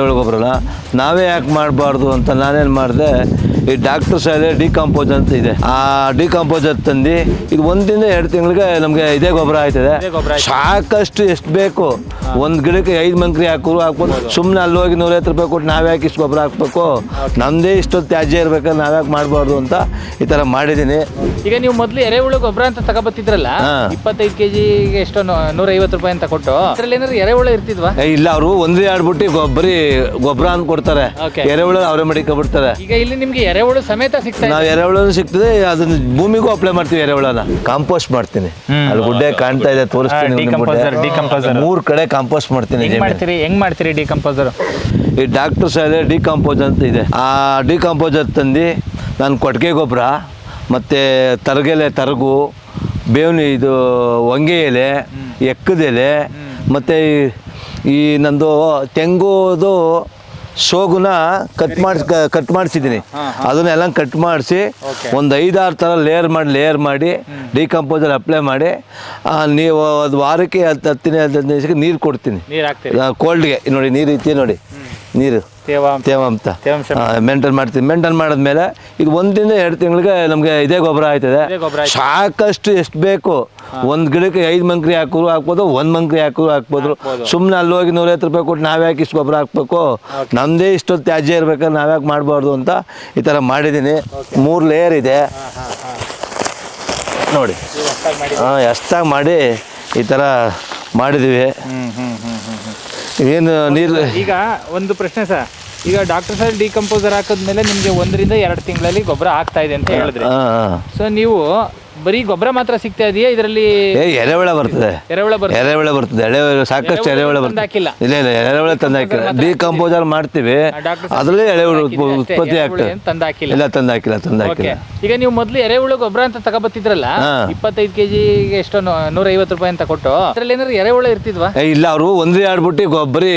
ಗೊಬ್ಬರನ ನಾವೇ ಯಾಕೆ ಮಾಡಬಾರ್ದು ಅಂತ ನಾನೇನು ಮಾಡಿದೆ ಈ ಡಾಕ್ಟರ್ ಶಾಲೆ ಡಿಕಾಂಪೋಸ್ ಅಂತ ಇದೆ. ಆ ಡಿಕಾಂಪೋಸರ್ ತಂದು ಇದು ಒಂದಿಂದ ಎರಡು ತಿಂಗಳಿಗೆ ನಮಗೆ ಇದೇ ಗೊಬ್ಬರ ಆಯ್ತದೆ. ಸಾಕಷ್ಟು ಎಷ್ಟು ಬೇಕು? ಒಂದು ಗಿಡಕ್ಕೆ ಐದು ಮಂತ್ರಿ ಹಾಕೋರು ಹಾಕ್ಬೋದು. ಸುಮ್ಮನೆ ಅಲ್ಲಿ ಹೋಗಿ ನೂರೈವತ್ತು ರೂಪಾಯಿ ಕೊಟ್ಟು ನಾವ್ಯಾಕೆ ಇಷ್ಟು ಗೊಬ್ಬರ ಹಾಕ್ಬೇಕು? ನಮ್ಮದೇ ಇಷ್ಟೊತ್ತು ತ್ಯಾಜ್ಯ ಇರ್ಬೇಕಾದ್ರೆ ನಾವ್ಯಾಕೆ ಮಾಡಬಾರ್ದು ಅಂತ ಈ ಥರ ಮಾಡಿದ್ದೀನಿ ಈಗ ನೀವು ಮೊದಲು ಎರೆಹುಳು ಗೊಬ್ಬರ ಅಂತ ತಗೋಬತ್ತಿದ್ರಲ್ಲ ಇಪ್ಪತ್ತೈದು ಇಪ್ಪತ್ತೈದು ಕೆಜಿಗೆ ಎಷ್ಟೋ ನೂರೈವತ್ತು ರೂಪಾಯಿ ಅಂತ ಕೊಟ್ಟು ಅದರಲ್ಲಿ ಏನಾದ್ರು ಎರೆಹುಳು ಇರ್ತಿದ್ವಾ? ಇಲ್ಲ ಅವರು ಒಂದೇ ಆಡ್ಬಿಟ್ಟು ಗೊಬ್ಬರಿ ಗೊಬ್ಬರ ಅಂತ ಕೊಡ್ತಾರೆ. Okay. ಎರೆಹುಳ ಅವರೇ ಮಡಿಕೊಂಡ್ಬಿಡ್ತಾರೆ ಈಗ ಇಲ್ಲಿ ನಿಮ್ಗೆ ಎರೆಹುಳು ಸಮೇತ ಸಿಗ್ತಾ ಇದೆ. ನಾವು ಎರೆಹುಳು ಸಿಗ್ತದೆ ಅದನ್ನ ಭೂಮಿಗೂ ಅಪ್ಲೈ ಮಾಡ್ತೀವಿ ಎರೆಹುಳನ. ಕಾಂಪೋಸ್ಟ್ ಮಾಡ್ತೀನಿ. ಅಲ್ಲಿ ಗುಡ್ಡೆ ಕಾಣ್ತಾ ಇದೆ ತೋರಿಸ್ತೀನಿ ನಿಮ್ಗೆ decomposer, ಗುಡ್ಡೆ. decomposer. ಮೂರ್ ಕಡೆ ಕಾಂಪೋಸ್ಟ್ ಮಾಡ್ತೀನಿ ಹೆಂಗ್ ಜಮೀನು. ಮಾಡ್ತೀರಿ ಹೆಂಗ್ ಮಾಡ್ತೀರಿ ಡಿಕಂಪೋಸರ್ ಈ ಡಾಕ್ಟರ್ ಶಾಲೆ ಡಿಕಾಂಪೋಸ್ ಅಂತ ಇದೆ. ಆ ಡಿಕಾಂಪೋಸರ್ ತಂದು ನಾನು ಕೊಟ್ಟಿಗೆ ಗೊಬ್ಬರ ಮತ್ತು ತರಗೆಲೆ ತರಗು ಬೇವಿನ ಇದು ಹೊಂಗೆ ಎಲೆ ಎಕ್ಕದ ಎಲೆ ಮತ್ತು ಈ ನಂದು ತೆಂಗುದು ಶೋಗುನ ಕಟ್ ಮಾಡಿಸ್ ಕಟ್ ಮಾಡಿಸಿದ್ದೀನಿ ಅದನ್ನೆಲ್ಲ ಕಟ್ ಮಾಡಿಸಿ ಒಂದು ಐದಾರು ಥರ ಲೇಯರ್ ಮಾಡಿ ಲೇಯರ್ ಮಾಡಿ ಡಿಕಂಪೋಸರ್ ಅಪ್ಲೈ ಮಾಡಿ ನೀವು ಅದು ವಾರಕ್ಕೆ ಹತ್ತು ಹತ್ತಿನ ಹದಿನೈದು ದಿವಸಕ್ಕೆ ನೀರು ಕೊಡ್ತೀನಿ. ಕೋಲ್ಡ್ಗೆ ನೋಡಿ ನೀರು ಇತ್ತು ನೋಡಿ. ನೀರು. ತೇವಾಂಶ. ಮೇಂಟೈನ್ ಮಾಡ್ತೀವಿ ಮೇಂಟೈನ್ ಮಾಡಿದ್ಮೇಲೆ ಇದು ಒಂದಿಂದ ಎರಡು ತಿಂಗಳಿಗೆ ನಮಗೆ ಇದೇ ಗೊಬ್ಬರ ಆಯ್ತದೆ. ಇದೇ ಗೊಬ್ಬರ ಆಯ್ತದೆ. ಸಾಕಷ್ಟು ಎಷ್ಟು ಬೇಕು ಒಂದು ಗಿಡಕ್ಕೆ ಐದು ಮಂಕ್ರಿ ಹಾಕೋರು ಹಾಕ್ಬೋದು ಒಂದು ಮಂಕ್ರಿ ಹಾಕೋರು ಹಾಕ್ಬೋದು. ಸುಮ್ಮನೆ ಅಲ್ಲಿ ಹೋಗಿ ನೂರೈವತ್ತು ರೂಪಾಯಿ ಕೊಟ್ಟು ನಾವ್ಯಾಕೆ ಇಷ್ಟು ಗೊಬ್ಬರ ಹಾಕ್ಬೇಕು? ನಮ್ಮದೇ ಇಷ್ಟೊತ್ತು ತ್ಯಾಜ್ಯ ಇರ್ಬೇಕಾದ್ರೆ ನಾವ್ಯಾಕೆ ಮಾಡಬಾರ್ದು ಅಂತ ಈ ಥರ ಮಾಡಿದ್ದೀನಿ. ಮೂರು ಲೇಯರ್ ಇದೆ. ನೋಡಿ. ಹಾಂ ಎಷ್ಟಾಗಿ ಮಾಡಿ ಈ ಥರ ಮಾಡಿದ್ದೀವಿ ಏನು ನೀರು ಈಗ ಒಂದು ಪ್ರಶ್ನೆ ಸರ್. ಈಗ ಡಾಕ್ಟರ್ ಸರ್ ಡಿಕಂಪೋಸರ್ ಹಾಕಿದ್ಮೇಲೆ ನಿಮ್ಗೆ ಒಂದರಿಂದ ಎರಡು ತಿಂಗಳಲ್ಲಿ ಗೊಬ್ಬರ ಆಗ್ತಾ ಇದೆ ಅಂತ ಹೇಳಿದ್ರೆ. ಸೊ ನೀವು ಬರೀ ಗೊಬ್ಬರ ಮಾತ್ರ ಸಿಗ್ತಾ ಇದೆಯಾ? ಇದರಲ್ಲಿ ಏ ಎರೆಹುಳ ಬರ್ತದೆ. ಎರೆಹುಳ ಬರ್ತದೆ. ಎರೆಹುಳ ಬರ್ತದೆ. ಎಳೆಹುಳ ಸಾಕಷ್ಟು ಎರೆಹುಳ ಬರ್ತದೆ. ಹಾಕಿಲ್ಲ. ಇಲ್ಲ ಇಲ್ಲ ಎರೆಹುಳ ತಂದು ಹಾಕಿಲ್ಲ ಡಿಕಂಪೋಸರ್ ಮಾಡ್ತೀವಿ. ಅದ್ರಲ್ಲೇ ಎರೆಹುಳು ಉತ್ಪತ್ತಿ ಆಗ್ತದೆ. ಏನು ತಂದು ಹಾಕಿಲ್ಲ ಇಲ್ಲ ತಂದು ಹಾಕಿಲ್ಲ ತಂದು ಓಕೆ. ಹಾಕಿಲ್ಲ ಈಗ ನೀವು ಮೊದಲು ಎರೆಹುಳ ಗೊಬ್ಬರ ಅಂತ ತಗೋಬತ್ತಿದ್ರಲ್ಲ ಇಪ್ಪತ್ತೈದು ಇಪ್ಪತ್ತೈದು ಕೆಜಿಗೆ ಎಷ್ಟೋ ನೂರ ಐವತ್ತು ರೂಪಾಯಿ ಅಂತ ಕೊಟ್ಟು ಅದ್ರಲ್ಲಿ ಏನಾದ್ರು ಎರೆಹುಳ ಇರ್ತಿದ್ವಾ? ಇಲ್ಲ ಅವರು ಒಂದೇ ಆಡ್ಬಿಟ್ಟು ಗೊಬ್ಬರಿ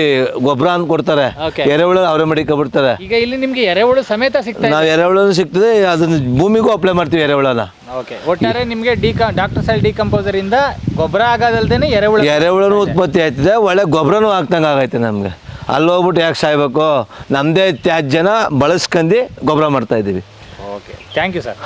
ಗೊಬ್ಬರ ಅಂತ ಕೊಡ್ತಾರೆ. ಎರೆಹುಳ ಅವರೇ ಮಡಿಕೊಬಿಡ್ತಾರೆ ಈಗ ಇಲ್ಲಿ ನಿಮ್ಗೆ ಎರೆಹುಳು ಸಮೇತ ಸಿಗ್ತದೆ ನಾವು ಎರೆಹುಳನು ಸಿಗ್ತದೆ ಅದನ್ನ ಭೂಮಿಗೂ ಅಪ್ಲೈ ಮಾಡ್ತೀವಿ ಎರೆಹುಳನ. ಓಕೆ ಒಟ್ಟಾರೆ ನಿಮಗೆ ಡಿಕ ಡಾಕ್ಟರ್ ಸೈಲ್ ಡಿಕಂಪೋಸರ್ ಇಂದ ಗೊಬ್ಬರ ಆಗೋದಲ್ದೇನೆ ಎರೆಹುಳ ಎರೆಹುಳನು ಉತ್ಪತ್ತಿ ಆಯ್ತದೆ ಒಳ್ಳೆ ಗೊಬ್ಬರನೂ ಹಾಕ್ದಂಗೆ ಆಗೈತೆ ನಮಗೆ. ಅಲ್ಲಿ ಹೋಗ್ಬಿಟ್ಟು ಯಾಕೆ ಸಾಯ್ಬೇಕು? ನಮ್ಮದೇ ತ್ಯಾಜ್ಯನ ಬಳಸ್ಕೊಂಡು ಗೊಬ್ಬರ ಮಾಡ್ತಾ ಇದ್ದೀವಿ. Okay thank you sir